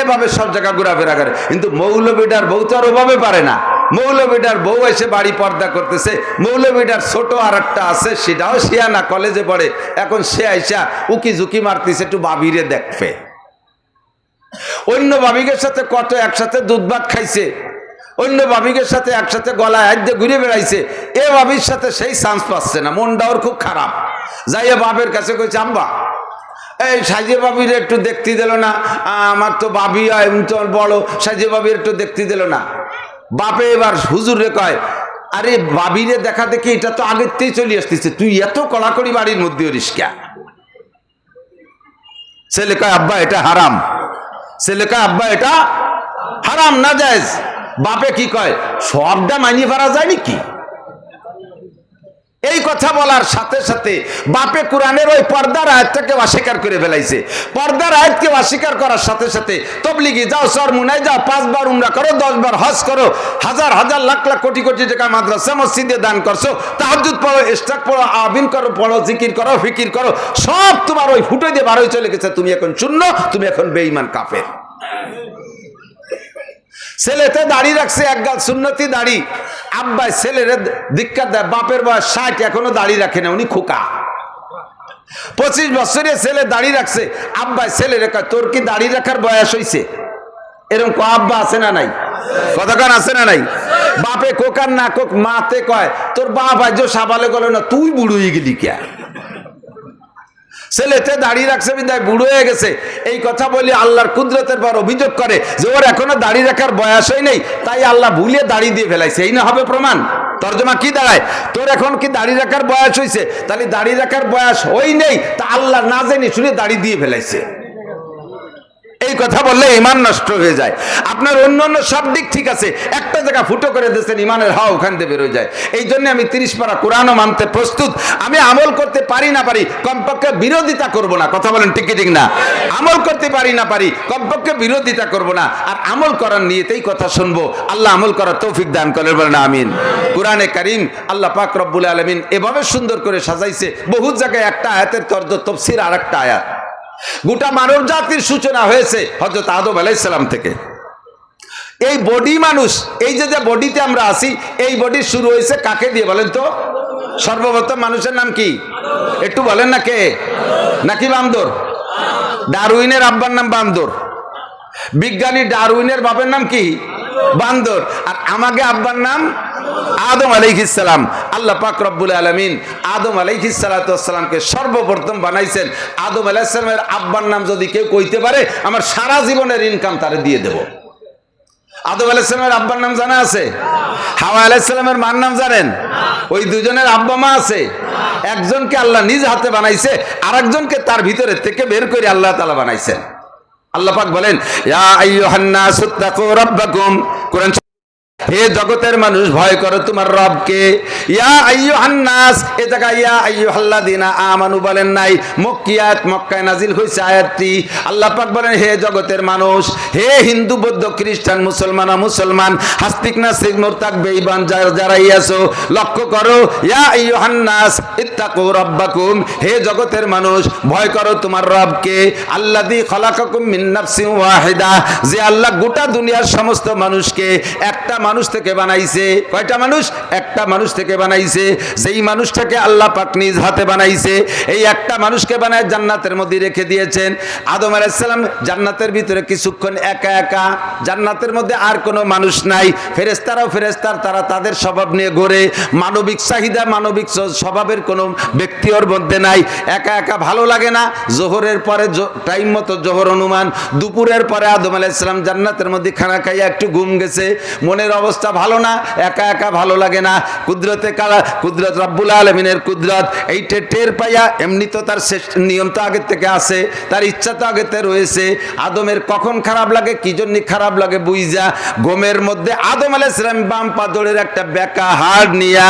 এভাবে সব জায়গা ঘোরাফেরা করে। কিন্তু মৌলবীটার বউ তো আর ওভাবে পারে না। মৌলবীটার বউ এসে বাড়ি পর্দা করতেছে। মৌলবীটার ছোট আর একটা আছে, সেটাও শিয়ানা কলেজে পড়ে। এখন সে আইসা উকি ঝুঁকি মারতেছে, একটু বাবিরে দেখবে। অন্য বাবিকের সাথে কত একসাথে দুধ ভাত খাইছে। অন্য বাবিকের সাথে একসাথে গলায় হাত দিয়ে ঘুরে বেড়াইছে। এ বাবির সাথে সেই চান্স পাচ্ছে না। মনটা ওর খুব খারাপ। যাইয়া বাপের কাছে কইছে আম্বা এই সাজিয়ে বাবির একটু দেখতে দিল না। আমার তো বাবি হয় বড়। সাজিয়ে বাবির একটু দেখতে দিল না। বাপে এবার হুজুরে কয়, আরে বাবিরে দেখা দেখি এটা তো আগের থেকেই চলে আসতেছে। তুই এত কড়াকড়ি বাড়ির মধ্যে রিস্কা ছেলে কয়, আব্বা, এটা হারাম। ছেলে কয়, আব্বা, এটা হারাম না যায় বাপে কি কয়, সবটা মানিয়ে পারা যায় নাকি? এই কথা বলার সাথে সাথে বাপে কোরআনের ওই পর্দার আয়াতটাকে অস্বীকার করে ফেলাইছে। পর্দার আয়াতকে অস্বীকার করার সাথে সাথে তবলিগি, যাও সর মুনাই, যাও পাঁচবার উমরা করো দশবার হজ করো, হাজার হাজার, লাখ লাখ, কোটি কোটি টাকা মাদ্রাসা, মসজিদে দান করছ তাহাজুদ পড়ো স্টাক পড়ো আবিন করো, পড়ো, জিকির করো, ফিকির করো, সব তোমার ওই ফুটো দিয়ে বারোই চলে গেছে। তুমি এখন শূন্য, তুমি এখন বেঈমান কাফের। ছেলেতে দাড়ি রাখছে, এক গাল সুন্নতি দাড়ি। আব্বাই ছেলের দীক্ষা দেয়, বাপের বয়স ষাট, এখনও দাড়ি রাখে না, উনি খোকা। পঁচিশ বছরের ছেলে দাড়ি রাখছে, আব্বাই ছেলে রেখা তোর কি দাড়ি রাখার বয়স হইছে? এরকম ক আব্বা আছে না নাই? কতক্ষণ আছে না নাই? বাপে কোকার না কোক, মাতে কয়, তোর বাপ আজ সাবালে গেল না, তুই বুড়ো গেলি কে? ছেলেতে দাঁড়িয়ে রাখছে বিদায় বুড়ো হয়ে গেছে। এই কথা বলি আল্লাহর কুদরতের পর অভিযোগ করে যে ওর এখনও দাঁড়িয়ে রাখার বয়সই নেই, তাই আল্লাহ ভুলিয়ে দাঁড়িয়ে দিয়ে ফেলাইছে। এই না হবে প্রমাণ। তর্জমা কি দাঁড়ায়? তোর এখন কি দাঁড়িয়ে রাখার বয়স হয়েছে তাহলে দাঁড়িয়ে রাখার বয়স ওই নেই, তা আল্লাহ না জানি শুনে দাঁড়িয়ে দিয়ে ফেলাইছে। এই কথা বললে ইমান নষ্ট হয়ে যায়। আপনার অন্য অন্য সব দিক ঠিক আছে। একটা জায়গা ফুটো করে দিয়েছেন, ইমানের হাওয়া ওখান থেকে বেরোয় যায়। এই জন্য আমি তিরিশ পারা কোরআনও মানতে প্রস্তুত। আমি আমল করতে পারি না পারি, কমপক্ষে বিরোধিতা করব না। কথা বলেন ঠিক ঠিক না? আমল করতে পারি না পারি, কমপক্ষে বিরোধিতা করব না। আর আমল করার নিয়েতেই কথা শুনব। আল্লাহ আমল করার তৌফিক দান করেন, বলেন আমিন। কোরআনে কারিম, আল্লাহ পাক রব্বুল আলমিন এভাবে সুন্দর করে সাজাইছে। বহু জায়গায় একটা আয়াতের তর্জ, তফসির আর একটা আয়াত। গোটা মানব জাতির সূচনা হয়েছে হজরত আদম আলাইসালাম থেকে। এই বডি মানুষ, এই যে যে বডিতে আমরা আসি এই বডি শুরু হয়েছে কাকে দিয়ে বলেন তো? সর্বপ্রথম মানুষের নাম কি? একটু বলেন না কে? নাকি বান্দর? ডারউইনের আব্বার নাম বান্দর। বিজ্ঞানী ডারউইনের বাপের নাম কি? বান্দর। আর আমাকে আব্বার নাম আদম আলাইহিসালাম আল্লাহ পাক রব্বুল আলমিন আদম আলাইহিসালামকে সর্বপ্রথম বানাইছেন। আদম আলাইসালামের আব্বার নাম যদি কেউ কইতে পারে, আমার সারা জীবনের ইনকাম তারে দিয়ে দেব। আদম আলাইসালামের আব্বার নাম জানা আছে? হাওয়া আলাইসালামের মার নাম জানেন? ওই দুজনের আব্বা মা আছে। একজনকে আল্লাহ নিজ হাতে বানাইছে আর একজনকে তার ভিতরে থেকে বের করে আল্লাহ তালা বানাইছেন। আল্লাহ পাক বলেন, ইয়া আইয়ুহান্নাস তাকু রাব্বাকুম। কোরআন হে জগতের মানুষ, ভয় করো তোমার রবকে। ইয়া আইয়ুহান্নাস, এ জায়গায় ইয়া আইয়ুহাল্লাযিনা আমানু বলেন নাই, মক্কিয়াত মক্কায় নাজিল হইছে আয়াতটি। আল্লাহ পাক বলেন, হে জগতের মানুষ, হে হিন্দু, বৌদ্ধ, খ্রিস্টান, মুসলমান মুসলমান হাস্তিক না নাস্তিক মোরতাক বেঈমান, যারা যারা আছো, লক্ষ্য করো, ইয়া আইয়ুহান্নাস, ইত্তাকু রাব্বাকুম। হে জগতের মানুষ, ভয় করো তোমার রবকে। আল্লাযী খলাকাকুম মিন নাফসিন ওয়াহিদা। যে আল্লাহ গোটা দুনিয়ার সমস্ত মানুষকে একটা মানুষ থেকে বানাইছে। কয়টা মানুষ? একটা মানুষ থেকে বানাইছে। যেই মানুষটাকে আল্লাহ পাক নিজ হাতে বানাইছে, এই একটা মানুষকে বানায় জান্নাতের মধ্যে রেখে দিয়েছেন। আদম আলাইসালাম জান্নাতের ভিতরে কিছুক্ষণ একা একা, জান্নাতের মধ্যে আর কোনো মানুষ নাই। ফেরেস্তারাও ফেরেস্তার তারা তাদের স্বভাব নিয়ে ঘোরে। মানবিক চাহিদা, মানবিক স্বভাবের কোনো ব্যক্তি ওর মধ্যে নাই। একা একা ভালো লাগে না। জোহরের পরে টাইম মতো জোহর অনুমান। দুপুরের পরে আদম আলাইসালাম জান্নাতের মধ্যে খানা খাইয়া একটু ঘুম গেছে। মনের অবস্থা ভালো না, একা একা ভালো লাগে না। কুদরতে কারা কুদরত রব্বুল আলমিনের কুদরত। এই টের পাইয়া এমনি তো তার নিয়ম তো আগের থেকে আছে, তার ইচ্ছা তো আগেতে রয়েছে। আদমের কখন খারাপ লাগে, কি জন্য খারাপ লাগে বুঝা গোমের মধ্যে আদম আলাইসালাম বাম পাদরের একটা বেকা হাড় নিয়া,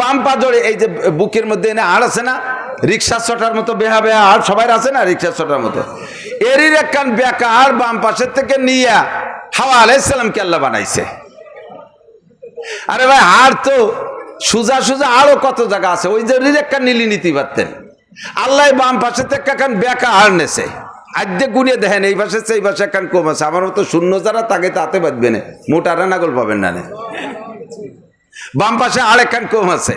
বাম পাজরে এই যে বুকের মধ্যে এনে আড় আছে না, রিক্সা ছটার মতো বেহা বেহা আর সবাই আছে না রিক্সা ছটার মতো? এরই একখান বেকা আর বাম পাশের থেকে নিয়ে হাওয়া আলাইসালামকে আল্লাহ বানাইছে? আরে ভাই আর তো সুজা সুজা আরও কত জায়গা আছে? ওই যে রিরেক্কা নিলি নিতে পারতেন। আল্লাহ বাম পাশে থেকে বেকা হার নেছে। আদ্যে গুনিয়ে দেখেন, এই পাশে সেই পাশে একখান কম আছে। আমার মতো শূন্য যারা, তাকে তাতে বাঁধবে না। মোটারা নাগল পাবেন না নে। বাম পাশে আরেকখান কম আছে।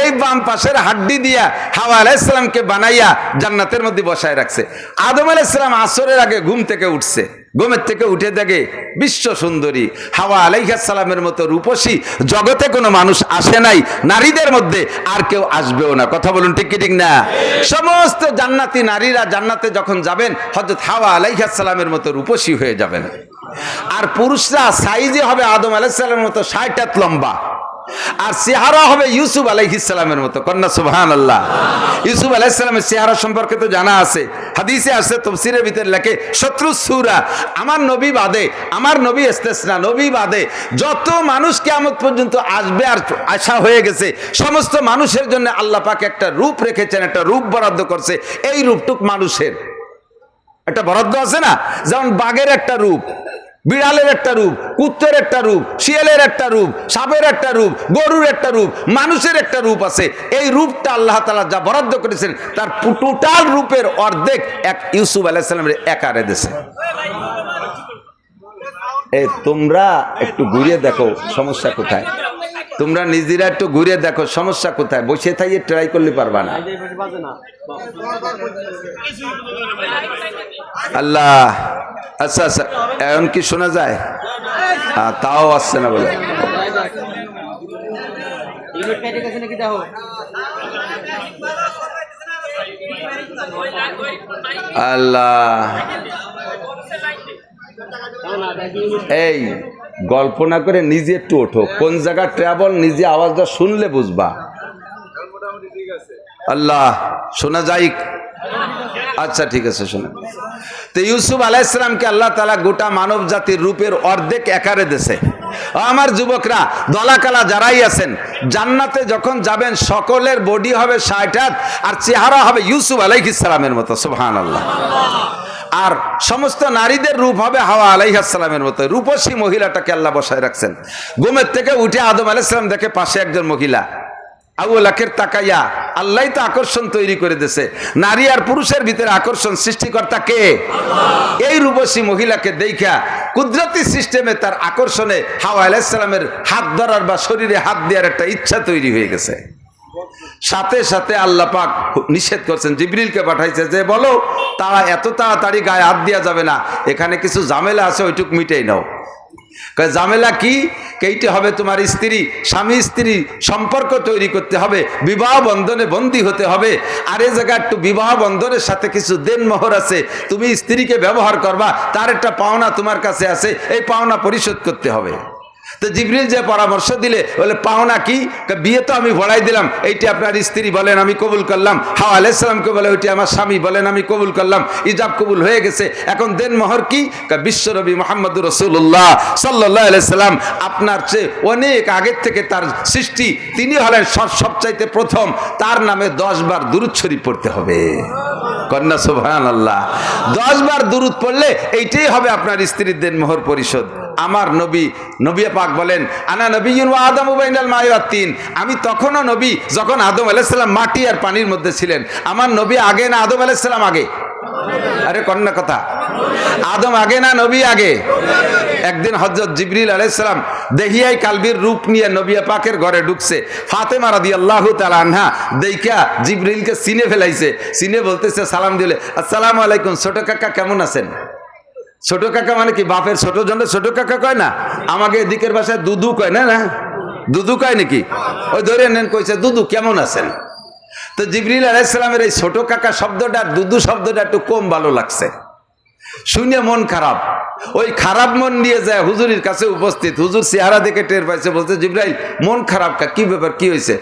এই বাম পাশের হাড্ডি দিয়া হাওয়া আলাইসালামকে বানাইয়া জান্নাতের মধ্যে বসায় রাখছে। আদম আলাইসালাম আসরের আগে ঘুম থেকে উঠছে। ঘুমের থেকে উঠে দেখে বিশ্ব সুন্দরী। হাওয়া আলাইহাসালামের মতো রূপসী জগতে কোনো মানুষ আসে নাই, নারীদের মধ্যে আর কেউ আসবেও না। কথা বলুন ঠিক ঠিক না? সমস্ত জান্নাতি নারীরা জান্নাতে যখন যাবেন হজরত হাওয়া আলাইহাসালামের মতো রূপসী হয়ে যাবেন। আর পুরুষরা সাইজে হবে আদম আলাইসালামের মতো ষাট লম্বা। আর চেহারা হবে ইউসুফ আলাইহিসালামের মতো। কন্যা সুবহান আল্লাহ ইউসুফ আলাইহিসালামের চেহারা সম্পর্কে তো জানা আছে, হাদিসে আছে, তফসিরের ভিতরে লেখে, শত্রু সুরা, আমার নবী বাদে, আমার নবী এস্তেসনা নবী বাদে, যত মানুষ কেমন পর্যন্ত আসবে আর আশা হয়ে গেছে, সমস্ত মানুষের জন্য আল্লাহ পাক একটা রূপ রেখেছেন, একটা রূপ বরাদ্দ করছে, এই রূপটুক মানুষের। একটা বরাদ্দ আছে না? যেমন বাঘের একটা রূপ বিড়ালের একটা রূপ, কুত্তের একটা রূপ, শিয়ালের একটা রূপ, সাপের একটা রূপ, গরুর একটা রূপ, মানুষের একটা রূপ আছে। এই রূপটা আল্লাহ তালা যা বরাদ্দ করেছেন, তার টোটাল রূপের অর্ধেক এক ইউসুফ আলাইসালামের একারে দেশে এ তোমরা একটু ঘুরিয়ে দেখো সমস্যা কোথায়। তোমরা নিজেরা একটু ঘুরে দেখো, সমস্যা কোথায়? বসে থাইয়ে ট্রাই করলে পারবা না। আল্লাহ আচ্ছা আচ্ছা এখন কি শোনা যায়? তাও আসছে না বলে। আল্লাহ। এই, গল্প না করে নিজে একটু ওঠো। কোন জায়গা ট্রাভেল নিজে আওয়াজটা শুনলে বুঝবা। আল্লাহ, শোনা যায় আচ্ছা ঠিক আছে, শোনা। তো ইউসুফ আলাইসালামকে আল্লাহ তালা গোটা মানব জাতির রূপের অর্ধেক একারে দেশে আমার যুবকরা, দলাকালা যারাই আছেন, জান্নাতে যখন যাবেন, সকলের বডি হবে ষাট আর চেহারা হবে ইউসুফ আলাইহিসালামের মতো সুবহান আল্লাহ আর সমস্ত নারীদের রূপ হবে হাওয়া আলাইহাসালামের মতো। রূপসী মহিলাটাকে আল্লাহ বসায় রাখছেন। ঘুমের থেকে উঠে আদম আলাইসালাম দেখে পাশে একজন মহিলা। আবু লাখের তাকাইয়া আল্লাহ তো আকর্ষণ তৈরি করে দিয়েছে। নারী আর পুরুষের ভিতরে আকর্ষণ সৃষ্টিকর্তা কে? এই রূপসী মহিলাকে দেখা কুদরতি সিস্টেমে তার আকর্ষণে হাওয়া আলাইসালামের হাত ধরার বা শরীরে হাত দেওয়ার একটা ইচ্ছা তৈরি হয়ে গেছে। সাথে সাথে আল্লাহ পাক নিষেধ করছেন। জিবরিলকে পাঠাইছে যে, বলো, তারা এত তাড়াতাড়ি গায়ে হাত দেওয়া যাবে না। এখানে কিছু ঝামেলা আছে, ওইটুক মিটেই নাও। ঝামেলা কি? কেইটে হবে তোমার স্ত্রী? স্বামী স্ত্রী সম্পর্ক তৈরি করতে হবে, বিবাহ বন্ধনে বন্দী হতে হবে। আর এ জায়গায় একটু বিবাহ বন্ধনের সাথে কিছু দেন মোহর আছে। তুমি স্ত্রীকে ব্যবহার করবা, তার একটা পাওনা তোমার কাছে আছে, এই পাওনা পরিশোধ করতে হবে। তো জিবরিল যে পরামর্শ দিলে বলে পাওনা কি? বিয়ে তো আমি ভরাই দিলাম। এইটি আপনার স্ত্রী বলেন আমি কবুল করলাম। হাওয়া আলাইসালামকে বলে ওইটি আমার স্বামী বলেন আমি কবুল করলাম। ইজাব কবুল হয়ে গেছে। এখন দেন মোহর কি? কয়, বিশ্বনবী মোহাম্মদ রসুল্লাহ সাল্লাহ সাল্লাম আপনার চেয়ে অনেক আগের থেকে তার সৃষ্টি তিনি হলেন সব- সবচাইতে প্রথম। তার নামে দশ বার দুরুদ পড়তে হবে। কন্যা সোভান আল্লাহ দশ বার দুরুদ পড়লে এইটাই হবে আপনার স্ত্রীর দেন মোহর পরিশোধ। আমার নবী নবী পাক বলেন, আনা নবী আদম উবাইনাল মায়াতিন আমি তখনও নবী যখন আদম আলাইসাল্লাম মাটি আর পানির মধ্যে ছিলেন। আমার নবী আগে না আদম আলাইসাল্লাম আগে? আরে কন্যা কথা। আদম আগে না নবী আগে? একদিন হজরত জিবরিল আলাইসালাম দেহিয়াই কালবির রূপ নিয়ে নবিয়া পাকের ঘরে ঢুকছে। ফাতেমা রাদি আল্লাহ তালা আনহা দেইকা জিবরিলকে সিনে ফেলাইছে। সিনে বলতেছে সালাম দিলে, আসসালামু আলাইকুম, ছোট কাকা কেমন আছেন? ছোট কাকা মানে কি? বাপের ছোট জন্য ছোট কাকা কয় না? আমাকে এদিকের বাসায় দুদু কয়, না না? দুদু কয় নাকি? ওই ধরে নেন, কইছে, দুদু, কেমন আছেন? তো জিবরিল আলাইসালামের এই ছোট কাকা শব্দটা দুদু শব্দটা একটু কম ভালো লাগছে। শুনে মন খারাপ। ওই খারাপ মন নিয়ে যায় হুজুরির কাছে উপস্থিত। হুজুর চেহারা দেখে টের পাইছে, বলছে, জিব্রাইল, মন খারাপ কা? কি ব্যাপার, কি হয়েছে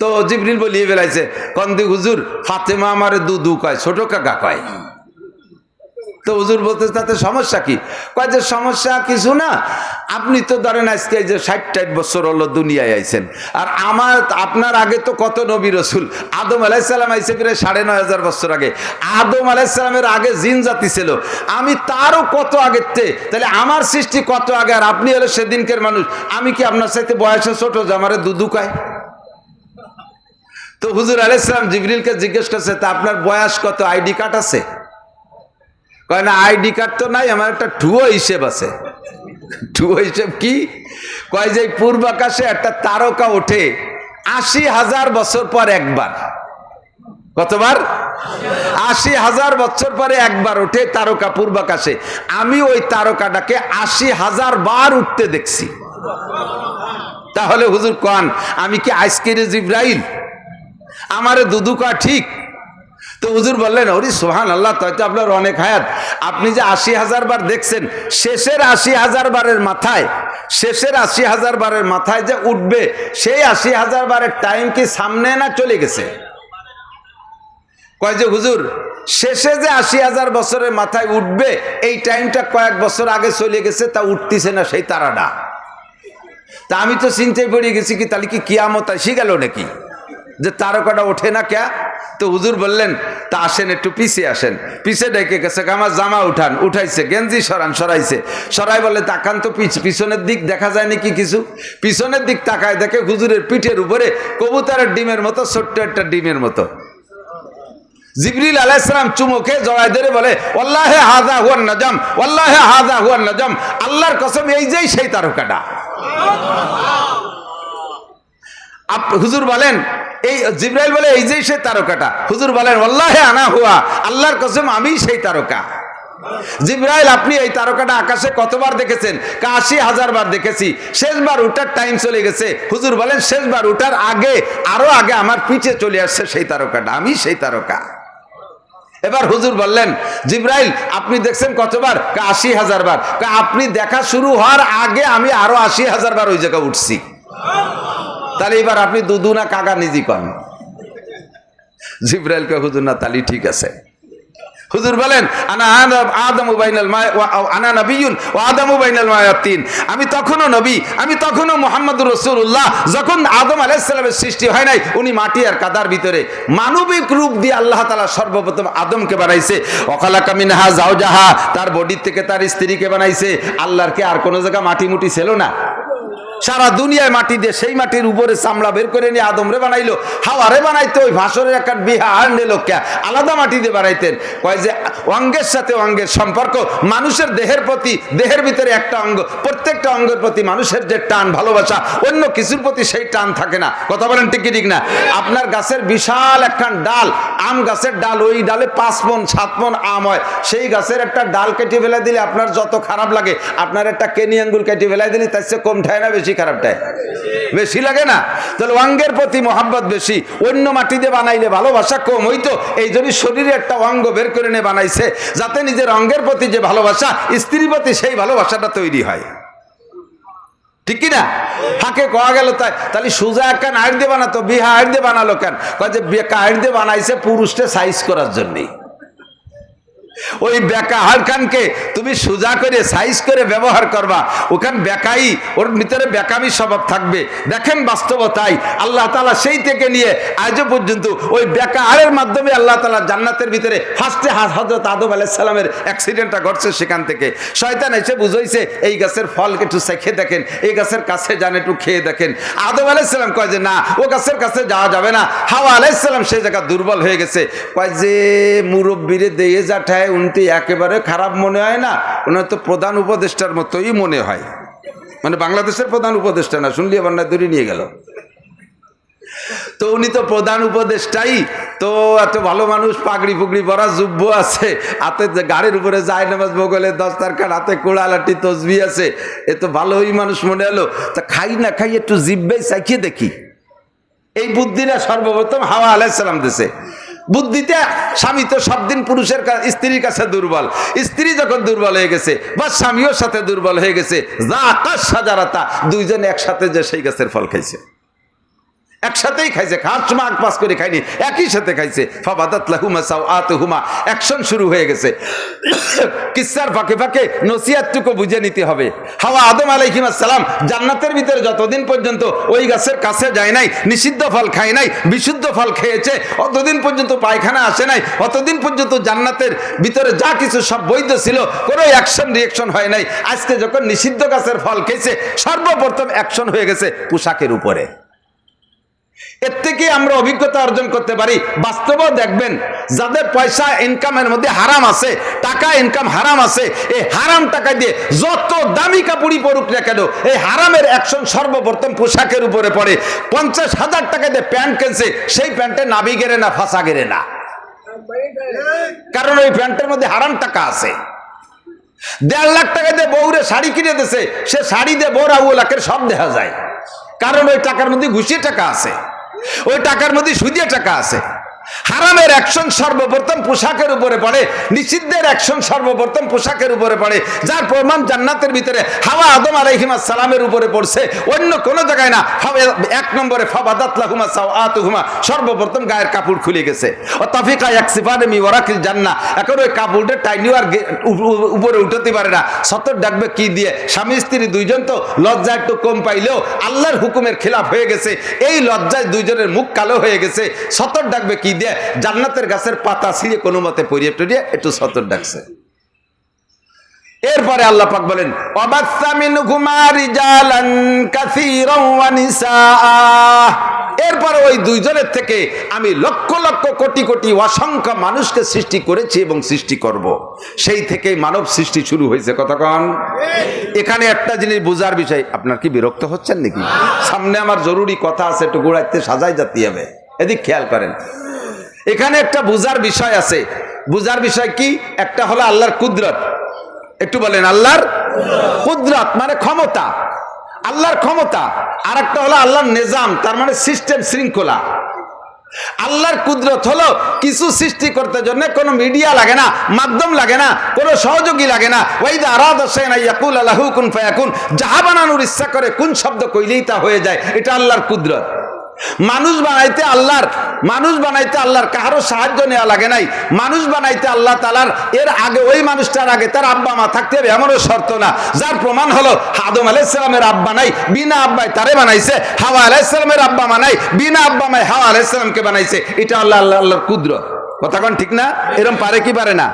তো জিবরিল বলিয়ে বেলাইছে কন্দি হুজুর, ফাতেমা আমারে দুদু কয়, ছোট কাকা কয়। তো হুজুর বলতে তাতে সমস্যা কি? কয় যে, সমস্যা কিছু না। আপনি তো ধরেন আজকে যে ষাট টাইট বছর হলো দুনিয়ায় আইছেন। আর আমার, আপনার আগে তো কত নবী রসুল? আদম আলাইসাল্লাম আইসে প্রায় সাড়ে নয় হাজার বছর আগে। আদম আলাইসাল্লামের আগে জিন জাতি ছিল। আমি তারও কত আগের তাহলে আমার সৃষ্টি কত আগে? আর আপনি হলো সেদিনকের মানুষ। আমি কি আপনার সাথে বয়সে ছোট যে আমারে দুদু কয় তো হুজুর আলাইসালাম জিবরিলকে জিজ্ঞেস করছে, তা আপনার বয়স কত? আইডি কার্ড আছে? কয় না আইডি কার্ড তো নাই, আমার একটা ঠুয়ো হিসেব আছে। ঠুয়ো হিসেব কি? কয় যে পূর্ব আকাশে একটা তারকা ওঠে, আশি হাজার বছর পর একবার। কতবার? আশি হাজার বছর পরে একবার ওঠে তারকা পূর্বাকাশে। আমি ওই তারকাটাকে আশি হাজার বার উঠতে দেখছি। তাহলে হুজুর কন, আমি কি আইসকেরে জিব্রাইল? আমারে দুদুকা ঠিক। তো হুজুর বললেন, ওরি সোহান আল্লাহ তাই তো আপনার অনেক হায়াত। আপনি যে আশি হাজার বার দেখছেন, শেষের আশি হাজার বারের মাথায়, শেষের আশি হাজার বারের মাথায় যে উঠবে, সেই আশি হাজার বারের টাইম কি সামনে না চলে গেছে? কয় যে, হুজুর, শেষে যে আশি হাজার বছরের মাথায় উঠবে, এই টাইমটা কয়েক বছর আগে চলে গেছে, তা উঠতেছে না সেই তারাটা। তা আমি তো চিন্তায় পড়ে গেছি কি, তাহলে কি কিয়ামত আসি গেল নাকি? যে তারকাটা ওঠে না ক্যা? তো হুজুর বললেন, তা আসেন একটু পিছে আসেন। পিছে ডেকে গেছে আমার জামা উঠান। উঠাইছে, গেঞ্জি সরান, সরাইছে। সরাই বলে, তাকান তো পিছ, পিছনের দিক দেখা যায় নাকি কিছু? পিছনের দিক তাকায় দেখে হুজুরের পিঠের উপরে কবুতরের ডিমের মতো, ছোট্ট একটা ডিমের মতো। জিবরিল আলাইসালাম চুমুকে জড়াই ধরে বলে ওল্লাহে হাজা হুয়ান নজম ওল্লাহে হাজা হুয়ান নজম, আল্লাহর কসম এই যেই সেই তারকাটা। হুজুর বলেন এই জিব্রাইল বলে, এই যে সেই তারকাটা। হুজুর বলেন আল্লাহে আনা হুয়া। আল্লাহর কসম আমি সেই তারকা। জিব্রাইল, আপনি এই তারকাটা আকাশে কতবার দেখেছেন? কা আশি হাজার বার দেখেছি। শেষবার উঠার টাইম চলে গেছে। হুজুর বলেন, শেষবার উঠার আগে, আরও আগে আমার পিছে চলে আসছে সেই তারকাটা। আমি সেই তারকা। এবার হুজুর বললেন, জিব্রাইল, আপনি দেখছেন কতবার? আশি হাজার বার। আপনি দেখা শুরু হওয়ার আগে আমি আরও আশি হাজার বার ওই জায়গায় উঠছি। তাহলে এবার আপনি দুদু না কাকা নিজি কন। জিব্রাইলকে হুজুর না তালি ঠিক আছে। হুজুর বলেন, আনা আদম বাইনাল আনা নবিয়ুন ও আদম বাইনাল মায়াতিন। আমি তখনও নবী, আমি তখনও মোহাম্মদুর রসুল্লাহ যখন আদম আলাইসালামের সৃষ্টি হয় নাই, উনি মাটি আর কাদার ভিতরে মানবিক রূপ দিয়ে আল্লাহ তালা সর্বপ্রথম আদমকে বানাইছে। অকালা কামিনহা যাহা তার বডির থেকে তার স্ত্রীকে বানাইছে। আল্লাহর কে আর কোনো জায়গা মাটি মুটি ছিল না? সারা দুনিয়ায় মাটি দিয়ে সেই মাটির উপরে চামড়া বের করে নিয়ে আদমরে বানাইলো, হাওয়ারে বানাইতে ওই ভাসরের একটা বিহা আর আলাদা মাটি দিয়ে বানাইতেন। কয় যে, অঙ্গের সাথে অঙ্গের সম্পর্ক, মানুষের দেহের প্রতি, দেহের ভিতরে একটা অঙ্গ, প্রত্যেকটা অঙ্গের প্রতি মানুষের যে টান, ভালোবাসা, অন্য কিছুর প্রতি সেই টান থাকে না। কথা বলেন ঠিক কি ঠিক না? আপনার গাছের বিশাল একখান ডাল, আম গাছের ডাল, ওই ডালে পাঁচ মন, সাত মন আম হয়। সেই গাছের একটা ডাল কেটে ফেলে দিলে আপনার যত খারাপ লাগে, আপনার একটা কেনি আঙ্গুল কেটে ফেলে দিলে তার চেয়ে কম ঠায় না বেশি। খারাপটায় বেশি লাগে না। তাহলে অঙ্গের প্রতি মহাব্বত বেশি। অন্য মাটি দিয়ে বানাইলে ভালোবাসা কম হইতো। এই জন্য শরীরে একটা অঙ্গ বের করে নিয়ে বানাইছে, যাতে নিজের অঙ্গের প্রতি যে ভালোবাসা, স্ত্রীর প্রতি সেই ভালোবাসাটা তৈরি হয়। ঠিক কি না ফাঁকে কয়া গেল তাই। তাহলে সুজা একটা আইন দিয়ে বানাতো, বিহা আইন দিয়ে বানালো কেন? কয় যে বেকা দিয়ে বানাইছে পুরুষটা সাইজ করার জন্যই। ওই বেকা হারখানকে তুমি সোজা করে, সাইজ করে ব্যবহার করবা। ওখান বেকাই, ওর ভিতরে বেকামি স্বভাব থাকবে। দেখেন বাস্তবতাই। আল্লাহ তালা সেই থেকে নিয়ে আজও পর্যন্ত ওই বেকা হারের মাধ্যমে আল্লাহ তালা জান্নাতের ভিতরে ফার্স্টে হজরত আদম আলাইসালামের অ্যাক্সিডেন্টটা ঘটছে সেখান থেকে। শয়তান এসে বুঝাইছে, এই গাছের ফল একটু চেখে দেখেন, এই গাছের কাছে যান, একটু খেয়ে দেখেন। আদম আলাইসালাম কয় যে, না, ও গাছের কাছে যাওয়া যাবে না। হাওয়া আলাইসালাম সেই জায়গা দুর্বল হয়ে গেছে। কয় যে, মুরব্বীরে দিয়ে যাঠায় উনটি একেবারে খারাপ মনে হয় না? ওনার তো প্রধান উপদেষ্টার মতোই মনে হয়। মানে বাংলাদেশের প্রধান উপদেষ্টা না, শুনলি আবার না দূরে নিয়ে গেল। তো উনি তো প্রধান উপদেষ্টাই, তো এত ভালো মানুষ, পাগড়ি পুগড়ি পরা যুব্য আছে, হাতে গাড়ির উপরে যায় নামাজ বগলে দস্তারখান হাতে কোড়ালাটি তসবি আছে, এ তো ভালোই মানুষ মনে হলো। তা খাই না খাই একটু জিব্বাই চাখিয়ে দেখি। এই বুদ্ধিটা সর্বপ্রথম হাওয়া আলাইসালাম দেশে বুদ্ধিতে স্বামী তো সব দিন পুরুষের স্ত্রীর কাছে দুর্বল। স্ত্রী যখন দুর্বল হয়ে গেছে, বা স্বামীও সাথে দুর্বল হয়ে গেছে, যা আকাশ সাজারাতা, দুইজন একসাথে যে সেই গাছের ফল খাইছে। একসাথেই খাইছে খাঁচ মাগ পাস করে খাইনি একই সাথে খাইছে। ফাবাদাত লাহুমা সাও আত হুমা অ্যাকশন শুরু হয়ে গেছে। কিসার ফাঁকে ফাঁকে নসিহাতটুকু বুঝে নিতে হবে। হাওয়া আদম আলাইহিম সালাম জান্নাতের ভিতরে যতদিন পর্যন্ত ওই গাছের কাছে যায় নাই, নিষিদ্ধ ফল খায় নাই, বিশুদ্ধ ফল খেয়েছে, অতদিন পর্যন্ত পায়খানা আসে নাই, অতদিন পর্যন্ত জান্নাতের ভিতরে যা কিছু সব বৈধ ছিল কোনো অ্যাকশন রিয়েকশন হয় নাই। আজকে যখন নিষিদ্ধ গাছের ফল খেয়েছে, সর্বপ্রথম অ্যাকশন হয়ে গেছে পোশাকের উপরে। এর থেকে আমরা অভিজ্ঞতা অর্জন করতে পারি। বাস্তবেও দেখবেন, যাদের পয়সা ইনকামের মধ্যে হারাম আছে, টাকা ইনকাম হারাম আছে, এই হারাম টাকা দিয়ে যত দামি কাপড়ই পড়ুক না কেন, এই হারামের অ্যাকশন সর্বপ্রথম পোশাকের উপরে পড়ে। পঞ্চাশ হাজার টাকা দিয়ে প্যান্ট কিনছে, সেই প্যান্টে নাবি গেরে না, ফাঁসা গেরে না। কারণ ওই প্যান্টের মধ্যে হারাম টাকা আছে। দেড় লাখ টাকা দিয়ে বউরে শাড়ি কিনে দিছে, সে শাড়ি দিয়ে বউর লাখের সব দেখা যায়। কারণ ওই টাকার মধ্যে ঘুষিয়ে টাকা আছে। ওই টাকার মধ্যে সুদিয়া টাকা আছে। হারামের অ্যাকশন সর্বপ্রথম পোশাকের উপরে পড়ে, নিষিদ্ধের অ্যাকশন সর্বপ্রথম পোশাকের উপরে পড়ে, যার প্রমাণ জান্নাতের ভিতরে হাওয়া আদম আলাইহিমা সালামের উপরে পড়ছে, অন্য কোনো জায়গায় না। এক নম্বরে ফাবাদাতলাহুমা সাওয়াতুহুমা, সর্বপ্রথম গায়ের কাপড় খুলে গেছে। ও তাফিকা ইয়াকসিফানে মি ওয়ারাকিল জান্না এখন ওই কাপড়টা টাইনিও আর উপরে উঠাতে পারে না। সতর ডাকবে কি দিয়ে? স্বামী স্ত্রী দুইজন তো লজ্জা একটু কম পাইলেও আল্লাহর হুকুমের খেলাফ হয়ে গেছে। এই লজ্জায় দুইজনের মুখ কালো হয়ে গেছে। সতর ডাকবে কি দিয়ে? জান্নাতের গাছের পাতা ছিঁড়ে কোনো মতে পরিয়ে টরিয়ে একটু সতর ডাকছে। এরপরে আল্লাহ পাক বলেন এরপরে ওই দুইজনের থেকে আমি লক্ষ লক্ষ কোটি কোটি অসংখ্য মানুষকে সৃষ্টি করেছি এবং সৃষ্টি করব। সেই থেকেই মানব সৃষ্টি শুরু হয়েছে কতক্ষণ এখানে একটা জিনিস বোঝার বিষয়, আপনার কি বিরক্ত হচ্ছেন নাকি? সামনে আমার জরুরি কথা আছে, একটু গোড়াইতে সাজাই যাতে হবে। এদিক খেয়াল করেন। এখানে একটা বুজার বিষয় আছে। বুজার বিষয় কি? একটা হলো আল্লাহর কুদরত। একটু বলেন, আল্লাহর কুদরত মানে ক্ষমতা। আল্লাহর ক্ষমতা। আর একটা হলো আল্লাহর নিজাম, তার মানে সিস্টেম শৃঙ্খলা। আল্লাহর কুদরত হলো কিছু সৃষ্টি করতে জন্য কোনো মিডিয়া লাগে না, মাধ্যম লাগে না, কোনো সহযোগী লাগে না। ওই আরাদ হোসেন ইয়াকুল আল্লাহু কুন ফায়াকুন। যাহা বানানোর ইচ্ছা করে কোন শব্দ কইলেই তা হয়ে যায়। এটা আল্লাহর কুদরত। মানুষ বানাইতে আল্লাহর, মানুষ বানাইতে আল্লাহর কারও সাহায্য নেওয়া লাগে নাই। মানুষ বানাইতে আল্লাহ তালার এর আগে ওই মানুষটার আগে তার আব্বা মা থাকতে হবে, এমনও শর্ত না। যার প্রমাণ হলো, আদম আলাইসালামের আব্বা নাই, বিনা আব্বাই তারে বানাইছে, হাওয়া আলাইসালামের আব্বা মানাই বিনা আব্বা মাই হাওয়া আলাইসালামকে বানাইছে। এটা আল্লাহ আল্লাহ, আল্লাহর কুদরত। কথা ঠিক না? এরকম পারে কি পারে না?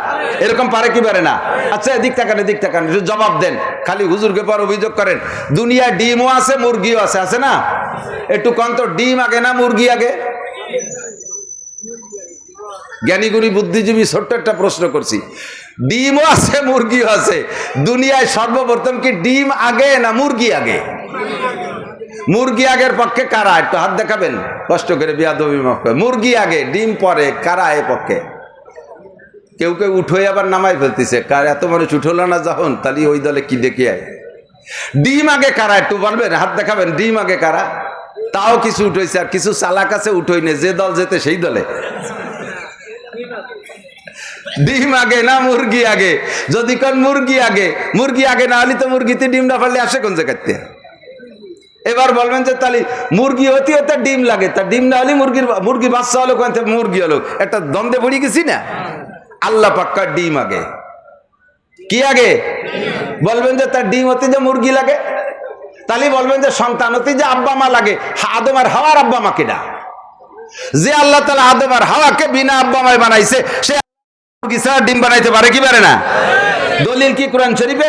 এরকম পারে কি পারে না? আচ্ছা এদিক তাকান এদিক তাকান জবাব দেন। খালি হুজুরকে পর অভিযোগ করেন। দুনিয়ায় ডিমও আছে, মুরগিও আছে আছে না? একটু কন তো, ডিম আগে না মুরগি আগে? জ্ঞানীগুণী বুদ্ধিজীবী ছোট্ট একটা প্রশ্ন করছি। ডিমও আছে, মুরগিও আছে। দুনিয়ায় সর্বপ্রথম কি ডিম আগে না মুরগি আগে? মুরগি আগের পক্ষে কারা? একটু হাত দেখাবেন। কষ্ট করে বিয়াদবি করে। মুরগি আগে, ডিম পরে, কারা এ পক্ষে? কেউ কেউ উঠোই আবার নামাই ফেলতেছে। কার এত মানুষ উঠল না যখন তাহলে ওই দলে কি দেখে আয়? ডিম আগে কারা, একটু বলবেন হাত দেখাবেন, ডিম আগে কারা? তাও কিছু উঠেছে আর কিছু চালাক আছে, উঠোই নে যে দল যেতে সেই দলে। ডিম আগে না মুরগি আগে? যদি কোন মুরগি আগে মুরগি আগে না হলে তো মুরগিতে ডিম না পারলে আসে কোন জায়গাতে এবার বলবেন যে তাহলে মুরগি হতে হতে ডিম লাগে, তা ডিম না হলে মুরগির মুরগি বাচ্চা হলো কোন মুরগি হলো। একটা দ্বন্দ্বে পড়ে গেছি না? আল্লাহ পাক্কা ডিম আগে। কি আগে? বলবেন যে তার ডিম হতে যে মুরগি লাগে? তাহলে বলবেন যে সন্তান হতে যে আব্বা মা লাগে। আদম আর হাওয়ার আব্বা মা কিনা যে আল্লাহ তালা আদম আর হাওয়াকে বিনা আব্বা মায় বানাইছে সে মুরগি ছাড়া ডিম বানাইতে পারে কি পারে না? দলিল কি কোরআন শরীফে?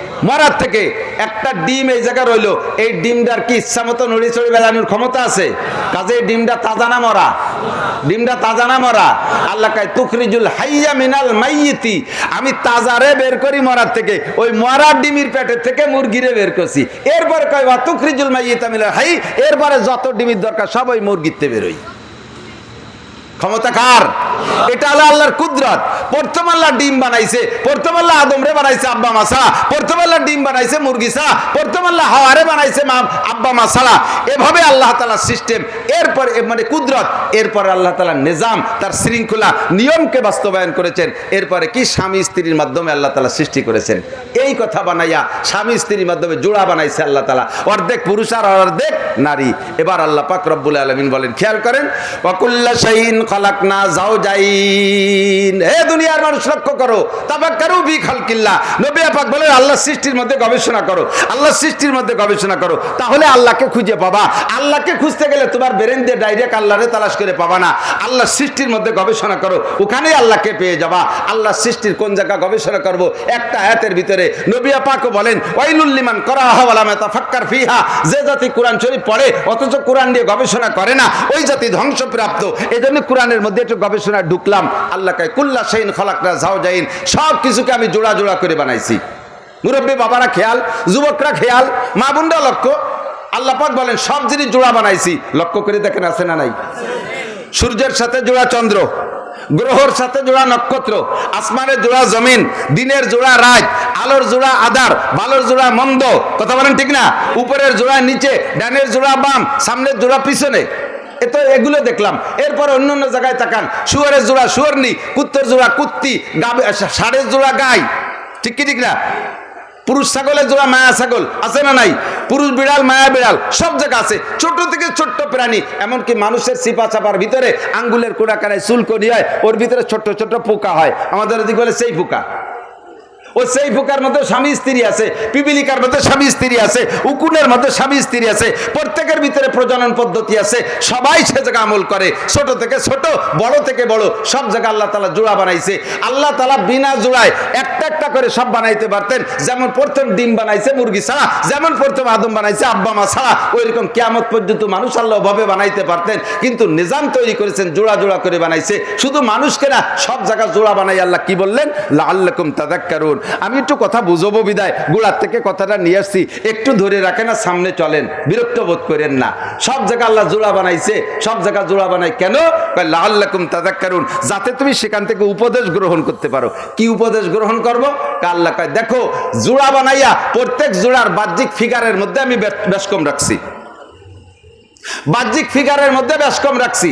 মরার থেকে একটা ডিম এই জায়গায় রইল। এই ডিমটার কি ইচ্ছা মতো নড়ি চড়ি বেলানোর ক্ষমতা আছে? কাজে এই ডিমটা তাজা না মরা? ডিমটা তাজা না মরা? আল্লাহ কায়, তুখরিজুল হাইয়া মিনাল মাইয়িতি। আমি তাজারে বের করি মরার থেকে। ওই মরার ডিমির পেটের থেকে মুরগিরে বের করছি। এরপরে কয় বা তুখরিজুল মাইয়িতা মিনাল হাই। এরপরে যত ডিমির দরকার সব ওই মুরগিতে বেরোই ক্ষমতা কার? এটা হলো আল্লাহর কুদরত। প্রথম আল্লাহ ডিম বানাইছে, প্রথম আল্লাহ আদমরে বানাইছে আব্বা মাসা, প্রথম আল্লাহ ডিম বানাইছে মুরগি সা, প্রথম আল্লাহ হাওয়ারে বানাইছে মা আব্বা মাসালা। এভাবে আল্লাহ তালার সিস্টেম এরপর মানে কুদরত, এরপর আল্লাহ তালার নিজাম, তার শৃঙ্খলা, নিয়মকে বাস্তবায়ন করেছেন, এরপরে কি স্বামী স্ত্রীর মাধ্যমে আল্লাহ তালা সৃষ্টি করেছেন। এই কথা বানাইয়া স্বামী স্ত্রীর মাধ্যমে জোড়া বানাইছে আল্লাহ তালা অর্ধেক পুরুষ আর অর্ধেক নারী। এবার আল্লাহ পাক রব্বুল আলমিন বলেন, খেয়াল করেন ওয়াকুল্লা শাইন খলাকনা যাও যাইন। হে দুনিয়ার মানুষ, লক্ষ্য করো। তাবাক্কারু বি খালকিল্লাহ। নবী পাক বলেন আল্লাহ সৃষ্টির মধ্যে গবেষণা করো। আল্লাহ সৃষ্টির মধ্যে গবেষণা করো। তাহলে আল্লাহকে খুঁজে পাবা। আল্লাহকে খুঁজতে গেলে তোমার বেরেন দিয়ে ডাইরেক্ট আল্লাহরে তালাশ করে পাবা না। আল্লাহ সৃষ্টির মধ্যে গবেষণা করো। ওখানেই আল্লাহকে পেয়ে যাবা। আল্লাহ সৃষ্টির কোন জায়গা গবেষণা করব? একটা আয়াতের ভিতরে নবিয়া পাকও বলেন ওয়াইলুল্লিমান করা হওয়ালা মেতা ফাক্কার ফিহা। যে জাতি কোরআন শরীফ পড়ে, অথচ কোরআন নিয়ে গবেষণা করে না, ওই জাতি ধ্বংসপ্রাপ্ত। এই জন্য কোরআনের মধ্যে একটু গবেষণা ঢুকলাম আল্লাহকে কুল্লা সেইন খলাকরা ঝাও যাইন সব কিছুকে আমি জোড়া জোড়া করে বানাইছি। মুরব্বী বাবারা খেয়াল, যুবকরা খেয়াল, মা বোনরা লক্ষ্য। আল্লাহ পাক বলেন, সব জিনিস জোড়া বানাইছি। লক্ষ্য করে দেখেন আছে না নাই? সূর্যের সাথে জোড়া চন্দ্র, গ্রহর সাথে জোড়া নক্ষত্র, আসমানের জোড়া জমিন, দিনের জোড়া রাত, আলোর জোড়া আধার ভালোর জোড়া মন্দ। কথা বলেন ঠিক না? উপরের জোড়া নিচে, ডানের জোড়া বাম, সামনের জোড়া পিছনে। এ তো এগুলো দেখলাম। এরপর অন্য অন্য জায়গায় তাকান। শুয়ারের জোড়া শুয়ারনি, কুত্তর জোড়া কুত্তি, গাবে জোড়া গাই। ঠিক কি ঠিক না? পুরুষ ছাগলের জোড়া মায়া ছাগল, আছে না নাই? পুরুষ বিড়াল, মায়া বিড়াল, সব জায়গা আছে। ছোট থেকে ছোট্ট প্রাণী, এমনকি মানুষের সিপা চাপার ভিতরে আঙ্গুলের কোড়াকারায় চুল করি হয়, ওর ভিতরে ছোট্ট ছোট্ট পোকা হয়। আমাদের ওদিকে বলে সেই পোকা। ও সেই পোকার মধ্যে স্বামী, স্ত্রী আছে, পিপিলিকার মধ্যে স্বামী, স্ত্রী আছে, উকুনের মধ্যে স্বামী, স্ত্রী আছে, প্রত্যেকের ভিতরে প্রজনন পদ্ধতি আছে, সবাই সে জায়গা আমল করে, ছোট থেকে ছোট, বড় থেকে বড়, সব জায়গা আল্লাহ তালা জোড়া বানাইছে। আল্লাহ তালা বিনা জোড়ায় একটা একটা করে সব বানাইতে পারতেন, যেমন প্রথম ডিম বানাইছে মুরগি ছাড়া, যেমন প্রথম আদম বানাইছে আব্বা, মা ছাড়া ওই রকম কেয়ামত পর্যন্ত মানুষ আল্লাহ ভাবে বানাইতে পারতেন, কিন্তু নিজাম তৈরি করেছেন, জোড়া জোড়া করে বানাইছে। শুধু মানুষকে না, সব জায়গা জোড়া বানাই আল্লাহ কি বললেন? লাল্লাকুম তাদাক্কারুন। আমি একটু কথা বুঝব বিদায়। গোড়ার থেকে কথাটা নিয়ে আসছি। একটু ধরে রাখেন না সামনে চলেন। বিরক্ত বোধ করেন না। সব জায়গা আল্লাহ জোড়া বানাইছে। সব জায়গা জোড়া বানাই কেন? লাল্লাকুম তাদাক্কারুন যাতে তুমি সেখান থেকে উপদেশ গ্রহণ করতে পারো। কি উপদেশ গ্রহণ করব? আল্লাহ কয়, দেখো, জোড়া বানাইয়া প্রত্যেক জোড়ার বাহ্যিক ফিগারের মধ্যে আমি বেশ কম রাখছি। বাহ্যিক ফিগারের মধ্যে বেশ কম রাখছি।